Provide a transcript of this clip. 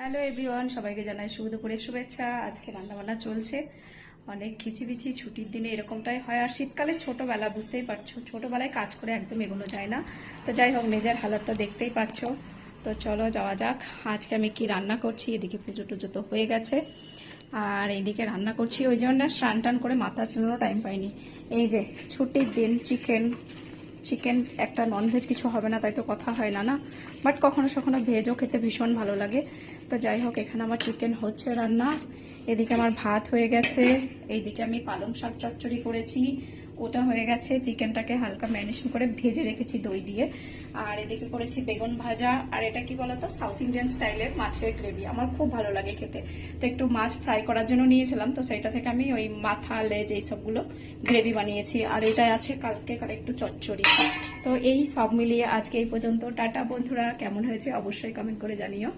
Hello everyone সবাইকে জানাই শুভ শুভেচ্ছা। আজকে রান্নাবান্না চলছে। অনেক খিচি খিচিবিচি ছুটির দিনে এরকমটাই হয়। আর শীতকালে ছোটোবেলা, বুঝতেই পারছ, ছোটোবেলায় কাজ করে একদম এগোনো যায় না। তো যাই হোক, নিজের হালাতটা দেখতেই পাচ্ছো। তো চলো যাওয়া যাক। আজকে আমি কি রান্না করছি? এদিকে পুজো টুজো তো হয়ে গেছে। আর এইদিকে রান্না করছি। ওই জন্য স্নান টান করে মাথা চালানো টাইম পাইনি। এই যে ছুটির দিন চিকেন চিকেন একটা ননভেজ কিছু হবে না, তাই তো কথা হয় না না? বাট কখনো কখনো ভেজও খেতে ভীষণ ভালো লাগে। তো যাই হোক, এখানে আমার চিকেন হচ্ছে রান্না। এদিকে আমার ভাত হয়ে গেছে। এইদিকে আমি পালং শাক চচ্চড়ি করেছি। ওটা হয়ে গেছে। চিকেনটাকে হালকা ম্যারিনেশন করে ভেজে রেখেছি দই দিয়ে। আর এদিকে করেছি বেগুন ভাজা। আর এটা কি বলতো? সাউথ ইন্ডিয়ান স্টাইলের মাছের গ্রেভি আমার খুব ভালো লাগে খেতে। তো একটু মাছ ফ্রাই করার জন্য নিয়েছিলাম। তো সেইটা থেকে আমি ওই মাথা, লেজ এইসবগুলো গ্রেভি বানিয়েছি। আর এটাই আছে কালকে কার একটু চচ্চড়ি। তো এই সব মিলিয়ে আজকে এই পর্যন্ত। টাটা বন্ধুরা। কেমন হয়েছে অবশ্যই কমেন্ট করে জানিও।